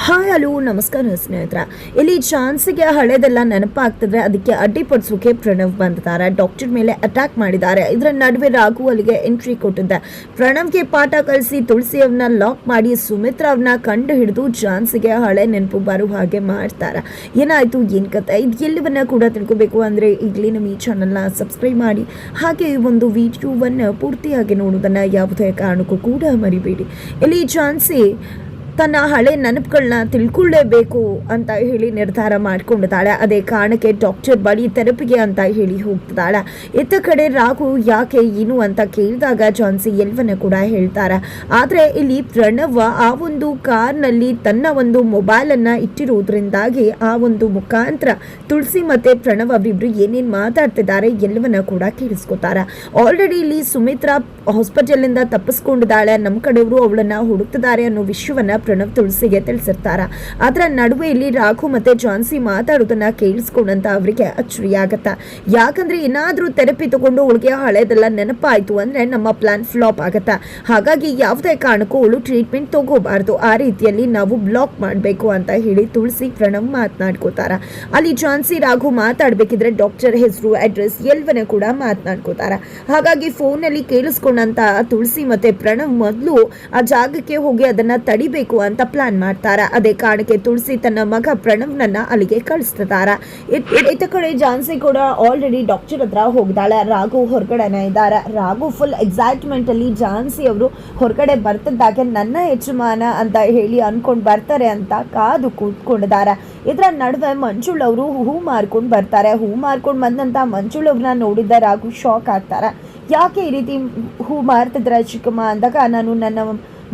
Hi hello, ನಮಸ್ಕಾರ ಸ್ನೇಹಿತರ. ಇಲ್ಲಿ ಚಾನ್ಸಿಗೆ ಹಳೆದೆಲ್ಲ ನೆನಪಾಗ್ತದೆ ಅದಕ್ಕೆ ಅಡ್ಡಿಪಡಿಸೋಕೆ ಪ್ರಣವ್ ಬಂದಿದ್ದಾರೆ. ಡಾಕ್ಟರ್ ಮೇಲೆ ಅಟ್ಯಾಕ್ ಮಾಡಿದ್ದಾರೆ. ಇದರ ನಡುವೆ ರಾಘು ಅಲ್ಲಿಗೆ ಎಂಟ್ರಿ ಕೊಟ್ಟಿದ್ದೆ. ಪ್ರಣವ್ಗೆ ಪಾಠ ಕಲಿಸಿ ತುಳಸಿ ಅವ್ರನ್ನ ಲಾಕ್ ಮಾಡಿ ಸುಮಿತ್ರ ಅವ್ರನ್ನ ಕಂಡು ಹಿಡಿದು ಚಾನ್ಸಿಗೆ ಹಳೆ ನೆನಪು ಬರುವ ಹಾಗೆ ಮಾಡ್ತಾರೆ. ಏನಾಯ್ತು? ಏನು ಕತೆ? ಇದು ಎಲ್ಲವನ್ನ ಕೂಡ ತಿಳ್ಕೊಬೇಕು ಅಂದ್ರೆ ಈಗಲೇ ನಮ್ಮ ಈ ಚಾನಲ್ನ ಸಬ್ಸ್ಕ್ರೈಬ್ ಮಾಡಿ. ಹಾಗೆ ಈ ಒಂದು ವಿಡಿಯೋವನ್ನು ಪೂರ್ತಿಯಾಗಿ ನೋಡೋದನ್ನು ಯಾವುದೇ ಕಾರಣಕ್ಕೂ ಕೂಡ ಮರಿಬೇಡಿ. ಇಲ್ಲಿ ಚಾನ್ಸಿ ತನ್ನ ಹಳೆ ನೆನಪುಗಳನ್ನ ತಿಳ್ಕೊಳ್ಳೇಬೇಕು ಅಂತ ಹೇಳಿ ನಿರ್ಧಾರ ಮಾಡಿಕೊಂಡಿದ್ದಾಳೆ. ಅದೇ ಕಾರಣಕ್ಕೆ ಡಾಕ್ಟರ್ ಬಳಿ ತೆರಪಿಗೆ ಅಂತ ಹೇಳಿ ಹೋಗ್ತಿದ್ದಾಳೆ. ಇತ್ತ ಕಡೆ ರಾಘು, ಯಾಕೆ ಏನು ಅಂತ ಕೇಳಿದಾಗ ಜಾನ್ಸಿ ಎಲ್ವನ ಕೂಡ ಹೇಳ್ತಾರೆ ಆದರೆ ಇಲ್ಲಿ ಪ್ರಣವ ಆ ಒಂದು ಕಾರ್ನಲ್ಲಿ ತನ್ನ ಒಂದು ಮೊಬೈಲನ್ನು ಇಟ್ಟಿರೋದ್ರಿಂದಾಗಿ ಆ ಒಂದು ಮುಖಾಂತರ ತುಳಸಿ ಮತ್ತೆ ಪ್ರಣವ್ ಅವರಿಬ್ರು ಏನೇನು ಮಾತಾಡ್ತಿದ್ದಾರೆ ಎಲ್ಲವನ್ನ ಕೂಡ ಕೇಳಿಸ್ಕೊತಾರೆ ಆಲ್ರೆಡಿ ಇಲ್ಲಿ ಸುಮಿತ್ರಾ ಹಾಸ್ಪಿಟಲಿಂದ ತಪ್ಪಿಸ್ಕೊಂಡಿದ್ದಾಳೆ. ನಮ್ಮ ಕಡೆಯವರು ಅವಳನ್ನ ಹುಡುಕ್ತಿದ್ದಾರೆ ಅನ್ನೋ ವಿಷಯವನ್ನ ಪ್ರಣವ್ ತುಳಸಿಗೆ ತಿಳಿಸಿರ್ತಾರ. ಅದರ ನಡುವೆ ಇಲ್ಲಿ ರಾಘು ಮತ್ತೆ ಜಾನ್ಸಿ ಮಾತಾಡೋದನ್ನ ಕೇಳಿಸ್ಕೊಂಡಂತ ಅವರಿಗೆ ಅಚ್ಚರಿ ಆಗತ್ತ ಯಾಕಂದ್ರೆ ಏನಾದ್ರೂ ಥೆರಪಿ ತಗೊಂಡು ಅವಳಿಗೆ ಹಳೆದೆಲ್ಲ ನೆನಪಾಯ್ತು ಅಂದ್ರೆ ನಮ್ಮ ಪ್ಲಾನ್ ಫ್ಲಾಪ್ ಆಗತ್ತ. ಹಾಗಾಗಿ ಯಾವುದೇ ಕಾರಣಕ್ಕೂ ಅವಳು ಟ್ರೀಟ್ಮೆಂಟ್ ತಗೋಬಾರ್ದು. ಆ ರೀತಿಯಲ್ಲಿ ನಾವು ಬ್ಲಾಕ್ ಮಾಡಬೇಕು ಅಂತ ಹೇಳಿ ತುಳಸಿ ಪ್ರಣವ್ ಮಾತನಾಡ್ಕೋತಾರ. ಅಲ್ಲಿ ಜಾನ್ಸಿ, ರಾಘು ಮಾತಾಡ್ಬೇಕಿದ್ರೆ ಡಾಕ್ಟರ್ ಹೆಸರು, ಅಡ್ರೆಸ್ ಎಲ್ಲವನ್ನ ಕೂಡ ಮಾತನಾಡ್ಕೋತಾರ. ಹಾಗಾಗಿ ಫೋನಲ್ಲಿ ಕೇಳಿಸ್ಕೊಂಡಂತ ತುಳಸಿ ಮತ್ತೆ ಪ್ರಣವ್ ಮೊದಲು ಆ ಜಾಗಕ್ಕೆ ಹೋಗಿ ಅದನ್ನ ತಡಿಬೇಕು ಅಂತ ಪ್ಲಾನ್ ಮಾಡ್ತಾರ. ಅದೇ ಕಾರಣಕ್ಕೆ ತುಳಸಿ ತನ್ನ ಮಗ ಪ್ರಣವ್ನನ್ನ ಅಲ್ಲಿಗೆ ಕಳಿಸ್ತಾರ ಇತ್ತ ಕಡೆ ಜಾನ್ಸಿ ಕೂಡ ಆಲ್ರೆಡಿ ಡಾಕ್ಟರ್ ಹತ್ರ ಹೋಗ್ದಾಳೆ. ರಾಘು ಹೊರಗಡೆನೇ ಇದ್ದಾರೆ ರಾಘು ಫುಲ್ ಎಕ್ಸೈಟ್ಮೆಂಟ್ ಅಲ್ಲಿ ಜಾನ್ಸಿ ಅವರು ಹೊರಗಡೆ ಬರ್ತಿದ್ದಾಗ ನನ್ನ ಯಜಮಾನ ಅಂತ ಹೇಳಿ ಅನ್ಕೊಂಡ್ ಬರ್ತಾರೆ ಅಂತ ಕಾದು ಕೂತ್ಕೊಂಡಿದ್ದಾರೆ ಇದರ ನಡುವೆ ಮಂಜುಳ್ ಅವರು ಹೂ ಮಾರ್ಕೊಂಡು ಬರ್ತಾರೆ. ಹೂ ಮಾರ್ಕೊಂಡು ಬಂದಂತ ಮಂಜುಳ್ ಅವ್ರನ್ನ ನೋಡಿದ್ದ ರಾಘು ಶಾಕ್ ಆಗ್ತಾರೆ. ಯಾಕೆ ಈ ರೀತಿ ಹೂ ಮಾರ್ತಿದ್ರ ಚಿಕ್ಕಮ್ಮ? ಅಂದಾಗ ನಾನು ನನ್ನ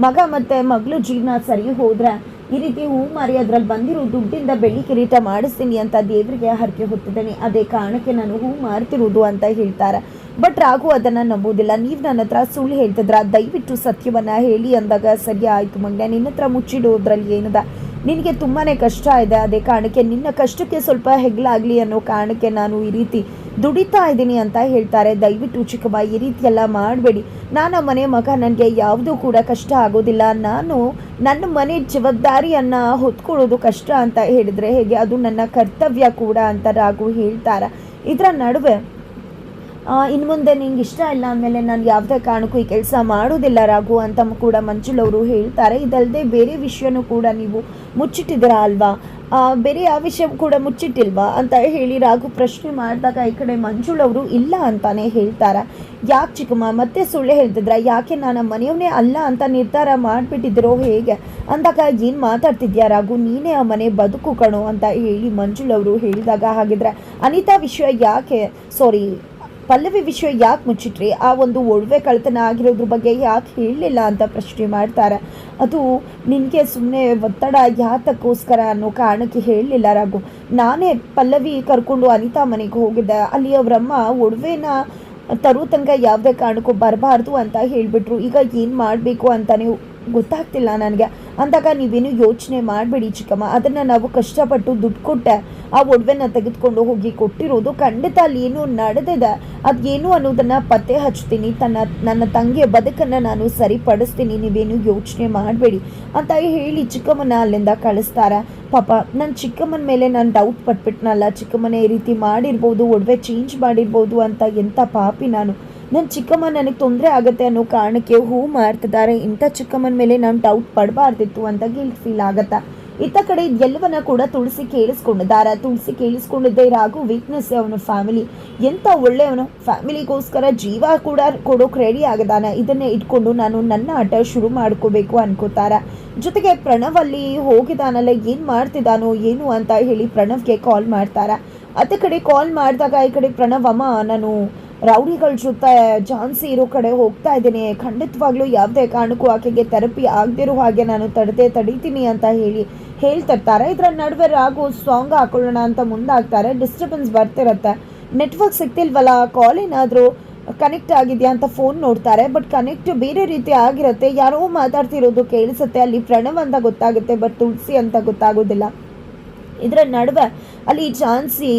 ಮಗ ಮತ್ತೆ ಮಗಳು ಜೀವನ ಸರಿ ಹೋದ್ರೆ ಈ ರೀತಿ ಹೂ ಮಾರಿ ಅದ್ರಲ್ಲಿ ಬಂದಿರೋ ದುಡ್ಡಿಂದ ಬೆಳ್ಳಿ ಕಿರೀಟ ಮಾಡಿಸ್ತೀನಿ ಅಂತ ದೇವರಿಗೆ ಹರಕೆ ಹೊತ್ತಿದ್ದೇನೆ. ಅದೇ ಕಾರಣಕ್ಕೆ ನಾನು ಹೂ ಮಾರ್ತಿರೋದು ಅಂತ ಹೇಳ್ತಾರೆ. ಬಟ್ ರಾಘು ಅದನ್ನು ನಂಬೋದಿಲ್ಲ ನೀವು ನನ್ನ ಹತ್ರ ಸುಳ್ಳು ಹೇಳ್ತಿದ್ರ. ದಯವಿಟ್ಟು ಸತ್ಯವನ್ನು ಹೇಳಿ ಅಂದಾಗ ಸರಿ ಆಯಿತು ಮಂಗ್ಯ ನಿನ್ನ ಹತ್ರ ಮುಚ್ಚಿಡೋದ್ರಲ್ಲಿ ಏನದ? ನಿನಗೆ ತುಂಬಾ ಕಷ್ಟ ಇದೆ. ಅದೇ ಕಾರಣಕ್ಕೆ ನಿನ್ನ ಕಷ್ಟಕ್ಕೆ ಸ್ವಲ್ಪ ಹೆಗ್ಲಾಗಲಿ ಅನ್ನೋ ಕಾರಣಕ್ಕೆ ನಾನು ಈ ರೀತಿ ದುಡಿತಾ ಇದ್ದೀನಿ ಅಂತ ಹೇಳ್ತಾರೆ. ದಯವಿಟ್ಟು ಚಿಕ್ಕಮ್ಮ, ಈ ರೀತಿಯೆಲ್ಲ ಮಾಡಬೇಡಿ. ನಾನು ಮನೆ ಮಗ, ನನಗೆ ಯಾವುದೂ ಕೂಡ ಕಷ್ಟ ಆಗೋದಿಲ್ಲ. ನಾನು ನನ್ನ ಮನೆ ಜವಾಬ್ದಾರಿಯನ್ನು ಹೊತ್ಕೊಳ್ಳೋದು ಕಷ್ಟ ಅಂತ ಹೇಳಿದರೆ ಹೇಗೆ? ಅದು ನನ್ನ ಕರ್ತವ್ಯ ಕೂಡ ಅಂತ ರಾಘು ಹೇಳ್ತಾರೆ. ಇದರ ನಡುವೆ ಇನ್ನು ಮುಂದೆ ನಿಂಗೆ ಇಷ್ಟ ಇಲ್ಲ ಆಮೇಲೆ ನಾನು ಯಾವುದೇ ಕಾರಣಕ್ಕೂ ಈ ಕೆಲಸ ಮಾಡೋದಿಲ್ಲ ರಾಘು ಅಂತ ಕೂಡ ಮಂಜುಳವರು ಹೇಳ್ತಾರೆ. ಇದಲ್ಲದೆ ಬೇರೆ ವಿಷಯನೂ ಕೂಡ ನೀವು ಮುಚ್ಚಿಟ್ಟಿದ್ದೀರಾ ಅಲ್ವಾ? ಬೇರೆ ಯಾವ ವಿಷಯ ಕೂಡ ಮುಚ್ಚಿಟ್ಟಿಲ್ವಾ ಅಂತ ಹೇಳಿ ರಾಘು ಪ್ರಶ್ನೆ ಮಾಡಿದಾಗ ಈ ಕಡೆ ಮಂಜುಳವರು ಇಲ್ಲ ಅಂತಾನೆ ಹೇಳ್ತಾರೆ. ಯಾಕೆ ಚಿಕ್ಕಮ್ಮ, ಮತ್ತೆ ಸುಳ್ಳು ಹೇಳ್ತಿದ್ರ? ಯಾಕೆ ನಾನು ಮನೆಯವನೇ ಅಲ್ಲ ಅಂತ ನಿರ್ಧಾರ ಮಾಡಿಬಿಟ್ಟಿದ್ರೋ ಹೇಗೆ? ಅಂದಾಗ ಏನು ಮಾತಾಡ್ತಿದ್ಯಾ ರಾಘು? ನೀನೇ ಆ ಮನೆ ಬದುಕು ಕಣೋ ಅಂತ ಹೇಳಿ ಮಂಜುಳವರು ಹೇಳಿದಾಗ ಹಾಗಿದ್ರೆ ಅನಿತಾ ವಿಷಯ ಯಾಕೆ? ಸಾರಿ ಪಲ್ಲವಿ ವಿಷಯ ಯಾಕೆ ಮುಚ್ಚಿಟ್ರಿ? ಆ ಒಂದು ಒಡವೆ ಕಳ್ತನ ಆಗಿರೋದ್ರ ಬಗ್ಗೆ ಯಾಕೆ ಹೇಳಲಿಲ್ಲ ಅಂತ ಪ್ರಶ್ನೆ ಮಾಡ್ತಾರೆ. ಅದು ನಿನಗೆ ಸುಮ್ಮನೆ ಒತ್ತಡ ಯಾತಕ್ಕೋಸ್ಕರ ಅನ್ನೋ ಕಾರಣಕ್ಕೆ ಹೇಳಲಿಲ್ಲ ರಾಘು. ನಾನೇ ಪಲ್ಲವಿ ಕರ್ಕೊಂಡು ಅನಿತಾ ಮನೆಗೆ ಹೋಗಿದ್ದೆ. ಅಲ್ಲಿ ಅವರಮ್ಮ ಒಡವೆನ ತರು ತನಕ ಯಾವುದೇ ಕಾರಣಕ್ಕೂ ಬರಬಾರ್ದು ಅಂತ ಹೇಳಿಬಿಟ್ರು. ಈಗ ಏನು ಮಾಡಬೇಕು ಅಂತಲೇ ಗೊತ್ತಾಗ್ತಿಲ್ಲ ನನಗೆ. ಅಂದಾಗ ನೀವೇನು ಯೋಚನೆ ಮಾಡಬೇಡಿ ಚಿಕ್ಕಮ್ಮ. ಅದನ್ನು ನಾವು ಕಷ್ಟಪಟ್ಟು ದುಡ್ಡು ಕೊಟ್ಟೆ ಆ ಒಡವೆನ ತೆಗೆದುಕೊಂಡು ಹೋಗಿ ಕೊಟ್ಟಿರೋದು ಖಂಡಿತ ಅಲ್ಲಿ ಏನೋ ನಡೆದಿದೆ. ಅದೇನು ಅನ್ನೋದನ್ನು ಪತ್ತೆ ಹಚ್ತೀನಿ ತನ್ನ, ನನ್ನ ತಂಗಿಯ ಬದುಕನ್ನು ನಾನು ಸರಿಪಡಿಸ್ತೀನಿ. ನೀವೇನು ಯೋಚನೆ ಮಾಡಬೇಡಿ ಅಂತ ಹೇಳಿ ಚಿಕ್ಕಮ್ಮನ ಅಲ್ಲಿಂದ ಕಳಿಸ್ತಾರೆ. ಪಾಪ ನನ್ನ ಚಿಕ್ಕಮ್ಮನ ಮೇಲೆ ನಾನು ಡೌಟ್ ಪಟ್ಬಿಟ್ನಲ್ಲ. ಚಿಕ್ಕಮ್ಮನ ಈ ರೀತಿ ಮಾಡಿರ್ಬೋದು, ಒಡವೆ ಚೇಂಜ್ ಮಾಡಿರ್ಬೋದು ಅಂತ ಎಂಥ ಪಾಪಿ ನಾನು. ನನ್ನ ಚಿಕ್ಕಮ್ಮ ನನಗೆ ತೊಂದರೆ ಆಗುತ್ತೆ ಅನ್ನೋ ಕಾರಣಕ್ಕೆ ಹೂ ಮಾರ್ತಿದ್ದಾರೆ ಇಂಥ ಚಿಕ್ಕಮ್ಮನ ಮೇಲೆ ನಾನು ಡೌಟ್ ಪಡಬಾರ್ದಿತ್ತು ಅಂತ ಗಿಲ್ಟ್ ಫೀಲ್ ಆಗುತ್ತಾ. ಇತ್ತ ಕಡೆ ಎಲ್ಲವನ್ನ ಕೂಡ ತುಳಸಿ ಕೇಳಿಸ್ಕೊಂಡಿದ್ದಾರೆ. ತುಳಸಿ ಕೇಳಿಸ್ಕೊಂಡಿದ್ದೆ ರಾಘು ವೀಕ್ನೆಸ್ ಅವನ ಫ್ಯಾಮಿಲಿ ಎಂಥ ಒಳ್ಳೆಯವನು ಫ್ಯಾಮಿಲಿಗೋಸ್ಕರ ಜೀವ ಕೂಡ ಕೊಡೋಕೆ ರೆಡಿ ಆಗಿದ್ದಾನೆ ಇದನ್ನೇ ಇಟ್ಕೊಂಡು ನಾನು ನನ್ನ ಆಟ ಶುರು ಮಾಡ್ಕೋಬೇಕು ಅನ್ಕೋತಾರೆ. ಜೊತೆಗೆ ಪ್ರಣವ್ ಅಲ್ಲಿ ಹೋಗಿದಾನಲ್ಲ, ಏನು ಮಾಡ್ತಿದ್ದಾನೋ ಏನು ಅಂತ ಹೇಳಿ ಪ್ರಣವ್ಗೆ ಕಾಲ್ ಮಾಡ್ತಾರೆ. ಅತ್ತ ಕಡೆ ಕಾಲ್ ಮಾಡಿದಾಗ ಈ ಕಡೆ ಪ್ರಣವ್ ಅಮ್ಮ ನಾನು ರೌಡಿಗಳ ಜೊತೆ ಜಾನ್ಸಿ ಇರೋ ಕಡೆ ಹೋಗ್ತಾ ಇದ್ದೀನಿ. ಖಂಡಿತವಾಗ್ಲೂ ಯಾವುದೇ ಕಾರಣಕ್ಕೂ ಆಕೆಗೆ ಥೆರಪಿ ಆಗದಿರೋ ಹಾಗೆ ನಾನು ತಡೆದೇ ತಡೀತೀನಿ ಅಂತ ಹೇಳಿ ಹೇಳ್ತಿರ್ತಾರೆ. ಇದರ ನಡುವೆ ರಾಗು ಸಾಂಗ್ ಹಾಕೊಳ್ಳೋಣ ಅಂತ ಮುಂದಾಗ್ತಾರೆ. ಡಿಸ್ಟರ್ಬೆನ್ಸ್ ಬರ್ತಿರತ್ತೆ. ನೆಟ್ವರ್ಕ್ ಸಿಗ್ತಿಲ್ವಲ್ಲ? ಕಾಲ್ ಏನಾದರೂ ಕನೆಕ್ಟ್ ಆಗಿದೆಯಾ ಅಂತ ಫೋನ್ ನೋಡ್ತಾರೆ. ಬಟ್ ಕನೆಕ್ಟ್ ಬೇರೆ ರೀತಿ ಆಗಿರುತ್ತೆ. ಯಾರೋ ಮಾತಾಡ್ತಿರೋದು ಕೇಳಿಸುತ್ತೆ. ಅಲ್ಲಿ ಪ್ರಣವ್ ಅಂತ ಗೊತ್ತಾಗುತ್ತೆ, ಬಟ್ ತುಳಸಿ ಅಂತ ಗೊತ್ತಾಗೋದಿಲ್ಲ. ಇದರ ನಡುವೆ ಅಲ್ಲಿ ಝಾನ್ಸಿ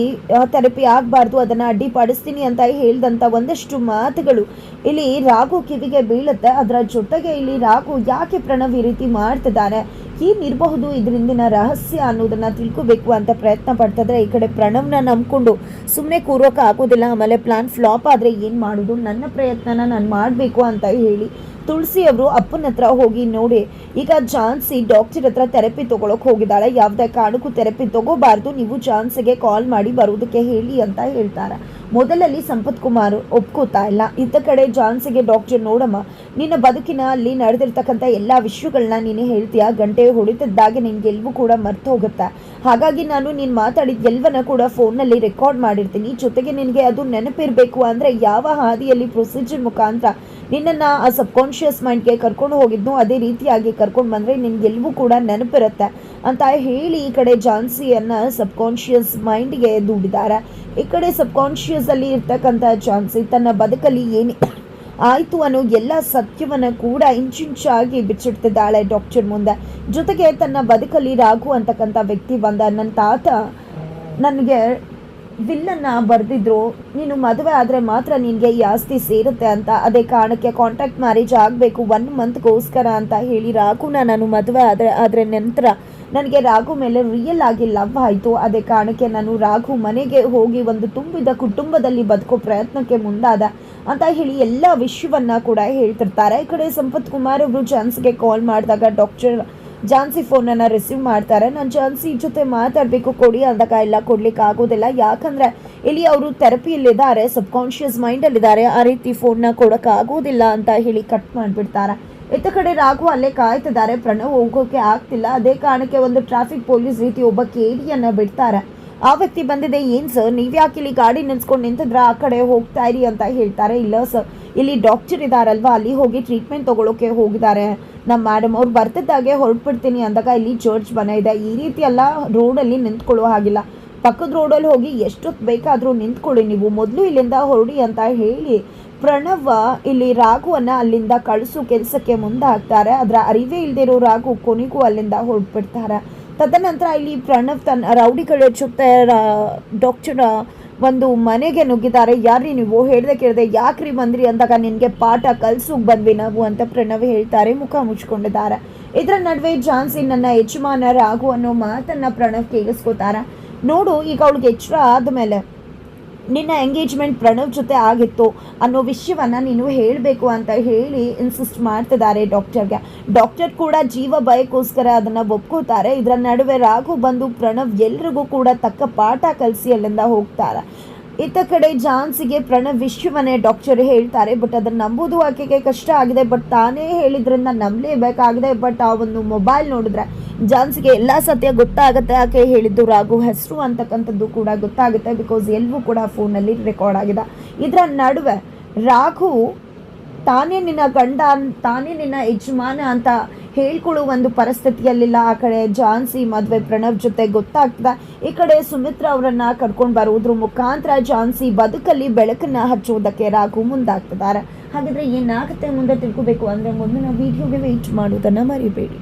ಥೆರಪಿ ಆಗಬಾರ್ದು, ಅದನ್ನು ಅಡ್ಡಿಪಡಿಸ್ತೀನಿ ಅಂತ ಹೇಳಿದಂಥ ಒಂದಷ್ಟು ಮಾತುಗಳು ಇಲ್ಲಿ ರಾಘು ಕಿವಿಗೆ ಬೀಳುತ್ತೆ. ಅದರ ಜೊತೆಗೆ ಇಲ್ಲಿ ರಾಘು ಯಾಕೆ ಪ್ರಣವ್ ಈ ರೀತಿ ಮಾಡ್ತಿದ್ದಾನೆ? ಏನಿರಬಹುದು ಇದರಿಂದಿನ ರಹಸ್ಯ ಅನ್ನೋದನ್ನು ತಿಳ್ಕೋಬೇಕು ಅಂತ ಪ್ರಯತ್ನ ಪಡ್ತಿದ್ರೆ ಈ ಕಡೆ ಪ್ರಣವ್ನ ನಂಬ್ಕೊಂಡು ಸುಮ್ಮನೆ ಕೂರೋಕೆ ಆಗೋದಿಲ್ಲ. ಆಮೇಲೆ ಪ್ಲಾನ್ ಫ್ಲಾಪ್ ಆದರೆ ಏನು ಮಾಡೋದು? ನನ್ನ ಪ್ರಯತ್ನನ ನಾನು ಮಾಡಬೇಕು ಅಂತ ಹೇಳಿ ತುಳಸಿ ಅವರು ಅಪ್ಪನ ಹತ್ರ ಹೋಗಿ ನೋಡಿ. ಈಗ ಜಾನ್ಸಿ ಡಾಕ್ಟರ್ ಹತ್ರ ಥೆರಪಿ ತಗೊಳಕ್ ಹೋಗಿದ್ದಾಳೆ. ಯಾವುದೇ ಕಾರಣಕ್ಕೂ ಥೆರಪಿ ತಗೋಬಾರ್ದು. ನೀವು ಜಾನ್ಸಿಗೆ ಕಾಲ್ ಮಾಡಿ ಬರೋದಕ್ಕೆ ಹೇಳಿ ಅಂತ ಹೇಳ್ತಾರೆ. ಮೊದಲಲ್ಲಿ ಸಂಪತ್ ಕುಮಾರ್ ಒಪ್ಕೋತಾ ಇಲ್ಲ. ಇದ್ದ ಕಡೆ ಜಾನ್ಸಿಗೆ ಡಾಕ್ಟರ್ ನೋಡಮ್ಮ, ನಿನ್ನ ಬದುಕಿನ ಅಲ್ಲಿ ನಡೆದಿರ್ತಕ್ಕಂಥ ಎಲ್ಲ ವಿಷಯಗಳನ್ನ ನೀನು ಹೇಳ್ತೀಯ? ಗಂಟೆ ಹೊಡಿತಿದ್ದಾಗೆ ನಿನ್ಗೆ ಎಲ್ಲವೂ ಕೂಡ ಮರ್ತು ಹೋಗುತ್ತೆ ಹಾಗಾಗಿ ನಾನು ನೀನು ಮಾತಾಡಿದ ಎಲ್ಲವನ್ನ ಕೂಡ ಫೋನಲ್ಲಿ ರೆಕಾರ್ಡ್ ಮಾಡಿರ್ತೀನಿ. ಜೊತೆಗೆ ನಿನಗೆ ಅದು ನೆನಪಿರಬೇಕು. ಅಂದರೆ ಯಾವ ಹಾದಿಯಲ್ಲಿ ಪ್ರೊಸೀಜರ್ ಮುಖಾಂತರ ನಿನ್ನನ್ನು ಆ ಸಬ್ಕಾನ್ಷಿಯಸ್ ಮೈಂಡ್ಗೆ ಕರ್ಕೊಂಡು ಹೋಗಿದ್ನು, ಅದೇ ರೀತಿಯಾಗಿ ಕರ್ಕೊಂಡು ಬಂದರೆ ನಿನಗೆಲ್ಲವೂ ಕೂಡ ನೆನಪಿರುತ್ತೆ ಅಂತ ಹೇಳಿ ಈ ಕಡೆ ಜಾನ್ಸಿಯನ್ನು ಸಬ್ಕಾನ್ಷಿಯಸ್ ಮೈಂಡ್ಗೆ ದೂಡಿದ್ದಾರೆ ಈ ಕಡೆ ಸಬ್ಕಾನ್ಷಿಯಸಲ್ಲಿ ಇರ್ತಕ್ಕಂಥ ಜಾನ್ಸಿ ತನ್ನ ಬದುಕಲ್ಲಿ ಏನು ಆಯಿತು ಅನ್ನೋ ಎಲ್ಲ ಸತ್ಯವನ್ನು ಕೂಡ ಇಂಚಿಂಚಾಗಿ ಬಿಚ್ಚಿಡ್ತಿದ್ದಾಳೆ ಡಾಕ್ಟರ್ ಮುಂದೆ. ಜೊತೆಗೆ ತನ್ನ ಬದುಕಲ್ಲಿ ರಾಘು ಅಂತಕ್ಕಂಥ ವ್ಯಕ್ತಿ ಬಂದ, ನನ್ನ ತಾತ ನನಗೆ ವಿಲ್ಲನ್ನ ಬರೆದಿದ್ರು, ನೀನು ಮದುವೆ ಆದರೆ ಮಾತ್ರ ನಿನಗೆ ಈ ಆಸ್ತಿ ಸೇರುತ್ತೆ ಅಂತ. ಅದೇ ಕಾರಣಕ್ಕೆ ಕಾಂಟ್ರಾಕ್ಟ್ ಮ್ಯಾರೇಜ್ ಆಗಬೇಕು ಒನ್ ಮಂತ್ಗೋಸ್ಕರ ಅಂತ ಹೇಳಿ ರಾಘುನ ನಾನು ಮದುವೆ ಆದರೆ ಆದರೆ ನಂತರ ನನಗೆ ರಾಘು ಮೇಲೆ ರಿಯಲ್ ಆಗಿ ಲವ್ ಆಯಿತು. ಅದೇ ಕಾರಣಕ್ಕೆ ನಾನು ರಾಘು ಮನೆಗೆ ಹೋಗಿ ಒಂದು ತುಂಬಿದ ಕುಟುಂಬದಲ್ಲಿ ಬದುಕೋ ಪ್ರಯತ್ನಕ್ಕೆ ಮುಂದಾದ ಅಂತ ಹೇಳಿ ಎಲ್ಲ ವಿಷಯವನ್ನು ಕೂಡ ಹೇಳ್ತಿರ್ತಾರೆ. ಈ ಕಡೆ ಸಂಪತ್ ಕುಮಾರ್ ಅವರು ಚಾನ್ಸ್ಗೆ ಕಾಲ್ ಮಾಡಿದಾಗ ಡಾಕ್ಟರ್ ಜಾನ್ಸಿ ಫೋನನ್ನು ರಿಸೀವ್ ಮಾಡ್ತಾರೆ. ನಾನು ಜಾನ್ಸಿ ಜೊತೆ ಮಾತಾಡಬೇಕು, ಕೊಡಿ ಅಂದಾಗ ಇಲ್ಲ ಕೊಡ್ಲಿಕ್ಕೆ ಆಗೋದಿಲ್ಲ. ಯಾಕಂದ್ರೆ ಇಲ್ಲಿ ಅವರು ಥೆರಪಿಯಲ್ಲಿದ್ದಾರೆ, ಸಬ್ಕಾನ್ಷಿಯಸ್ ಮೈಂಡಲ್ಲಿದ್ದಾರೆ. ಆ ರೀತಿ ಫೋನ್ನ ಕೊಡೋಕ್ಕಾಗೋದಿಲ್ಲ ಅಂತ ಹೇಳಿ ಕಟ್ ಮಾಡಿಬಿಡ್ತಾರೆ. ಇತ್ತ ಕಡೆ ರಾಘು ಅಲ್ಲೇ ಕಾಯ್ತಿದ್ದಾರೆ. ಪ್ರಣವ್ ಹೋಗೋಕೆ ಆಗ್ತಿಲ್ಲ. ಅದೇ ಕಾರಣಕ್ಕೆ ಒಂದು ಟ್ರಾಫಿಕ್ ಪೊಲೀಸ್ ರೀತಿ ಒಬ್ಬ ಕೇಡಿಯನ್ನ ಬಿಡ್ತಾರೆ. ಆ ವ್ಯಕ್ತಿ ಬಂದಿದೆ, ಏನ್ ಸರ್ ನೀವ್ ಯಾಕೆ ಇಲ್ಲಿ ಗಾಡಿ ನಿಲ್ಸ್ಕೊಂಡು ನಿಂತಿದ್ರ? ಆ ಕಡೆ ಹೋಗ್ತಾ ಇರಿ ಅಂತ ಹೇಳ್ತಾರೆ. ಇಲ್ಲ ಸರ್ ಇಲ್ಲಿ ಡಾಕ್ಟರ್ ಇದಾರಲ್ವಾ? ಅಲ್ಲಿ ಹೋಗಿ ಟ್ರೀಟ್ಮೆಂಟ್ ತೊಗೊಳೋಕೆ ಹೋಗಿದ್ದಾರೆ. ನಮ್ಮ ಮೇಡಮ್ ಅವ್ರು ಬರ್ತಿದ್ದಾಗೆ ಹೊರಟ್ಬಿಡ್ತೀನಿ ಅಂದಾಗ ಇಲ್ಲಿ ಚರ್ಚ್ ಬನ ಇದೆ. ಈ ರೀತಿ ಎಲ್ಲ ರೋಡಲ್ಲಿ ನಿಂತ್ಕೊಳ್ಳೋ ಹಾಗಿಲ್ಲ. ಪಕ್ಕದ ರೋಡಲ್ಲಿ ಹೋಗಿ ಎಷ್ಟೊತ್ತು ಬೇಕಾದರೂ ನಿಂತ್ಕೊಳ್ಳಿ ನೀವು. ಮೊದಲು ಇಲ್ಲಿಂದ ಹೊರಡಿ ಅಂತ ಹೇಳಿ ಪ್ರಣವ ಇಲ್ಲಿ ರಾಘುವನ್ನ ಅಲ್ಲಿಂದ ಕಳಿಸು ಕೆಲಸಕ್ಕೆ ಮುಂದಾಗ್ತಾರೆ. ಅದರ ಅರಿವೇ ಇಲ್ದಿರೋ ರಾಘು ಕೊನೆಗೂ ಅಲ್ಲಿಂದ ಹೊರಟ್ಬಿಡ್ತಾರೆ. ತದನಂತರ ಇಲ್ಲಿ ಪ್ರಣವ್ ತನ್ನ ರೌಡಿ ಕಳೆ ಜೊತೆ ಡಾಕ್ಟರ್ ಒಂದು ಮನೆಗೆ ನುಗ್ಗಿದ್ದಾರೆ. ಯಾರ್ರಿ ನೀವು? ಹೇಳ್ದೆ ಕೇಳಿದೆ, ಯಾಕ್ರಿ ಬಂದ್ರಿ ಅಂದಾಗ ನಿನಗೆ ಪಾಠ ಕಲ್ಸೋಗಿ ಬಂದ್ವಿ ನಾವು ಅಂತ ಪ್ರಣವ್ ಹೇಳ್ತಾರೆ, ಮುಖ ಮುಚ್ಕೊಂಡಿದ್ದಾರೆ. ಇದರ ನಡುವೆ ಜಾನ್ಸಿ ನನ್ನ ಯಜಮಾನ ರಾಘು ಅನ್ನೋ ಮಾತನ್ನ ಪ್ರಣವ್ ಕೇಳಿಸ್ಕೋತಾರ. ನೋಡು, ಈಗ ಅವಳಿಗೆ ಎಚ್ಚರ ಆದಮೇಲೆ ನಿನ್ನ ಎಂಗೇಜ್ಮೆಂಟ್ ಪ್ರಣವ್ ಜೊತೆ ಆಗಿತ್ತು ಅನ್ನೋ ವಿಷಯವನ್ನು ನೀನು ಹೇಳಬೇಕು ಅಂತ ಹೇಳಿ ಇನ್ಸಿಸ್ಟ್ ಮಾಡ್ತಿದ್ದಾರೆ ಡಾಕ್ಟರ್ಗೆ ಡಾಕ್ಟರ್ ಕೂಡ ಜೀವ ಭಯಕ್ಕೋಸ್ಕರ ಅದನ್ನು ಒಪ್ಕೋತಾರೆ. ಇದರ ನಡುವೆ ರಾಘು ಬಂದು ಪ್ರಣವ್ ಎಲ್ರಿಗೂ ಕೂಡ ತಕ್ಕ ಪಾಠ ಕಲಿಸಿ ಅಲ್ಲಿಂದ ಹೋಗ್ತಾರೆ. ಇತ್ತ ಕಡೆ ಜಾನ್ಸಿಗೆ ಪ್ರಣವ್ ವಿಶ್ವವನ್ನೇ ಡಾಕ್ಟರ್ ಹೇಳ್ತಾರೆ ಬಟ್ ಅದನ್ನು ನಂಬೋದು ಆಕೆಗೆ ಕಷ್ಟ ಆಗಿದೆ. ಬಟ್ ತಾನೇ ಹೇಳಿದ್ರಿಂದ ನಂಬಲೇಬೇಕಾಗಿದೆ ಬಟ್ ಆ ಒಂದು ಮೊಬೈಲ್ ನೋಡಿದ್ರೆ ಜಾನ್ಸಿಗೆ ಎಲ್ಲ ಸತ್ಯ ಗೊತ್ತಾಗುತ್ತೆ. ಆಕೆ ಹೇಳಿದ್ದು ರಾಘು ಹೆಸರು ಅಂತಕ್ಕಂಥದ್ದು ಕೂಡ ಗೊತ್ತಾಗುತ್ತೆ ಬಿಕಾಸ್ ಎಲ್ಲವೂ ಕೂಡ ಫೋನಲ್ಲಿ ರೆಕಾರ್ಡ್ ಆಗಿದೆ. ಇದರ ನಡುವೆ ರಾಘು ತಾನೇ ನಿನ್ನ ಗಂಡ, ತಾನೇ ನಿನ್ನ ಯಜಮಾನ ಅಂತ ಹೇಳ್ಕೊಳ್ಳೋ ಒಂದು ಪರಿಸ್ಥಿತಿಯಲ್ಲಿಲ್ಲ. ಆ ಕಡೆ ಜಾನ್ಸಿ ಮದುವೆ ಪ್ರಣವ್ ಜೊತೆ ಗೊತ್ತಾಗ್ತದೆ. ಈ ಕಡೆ ಸುಮಿತ್ರಾ ಅವರನ್ನ ಕರ್ಕೊಂಡು ಬರುವುದ್ರ ಮುಖಾಂತರ ಜಾನ್ಸಿ ಬದುಕಲ್ಲಿ ಬೆಳಕನ್ನ ಹಚ್ಚೋದಕ್ಕೆ ರಾಘು ಮುಂದಾಗ್ತಿದ್ದಾರೆ. ಹಾಗಾದ್ರೆ ಏನಾಗುತ್ತೆ ಮುಂದೆ ತಿಳ್ಕೋಬೇಕು ಅಂದ್ರೆ ಮುಂದಿನ ವಿಡಿಯೋಗೆ ವೆಯ್ಟ್ ಮಾಡೋದನ್ನು ಮರಿಬೇಡಿ.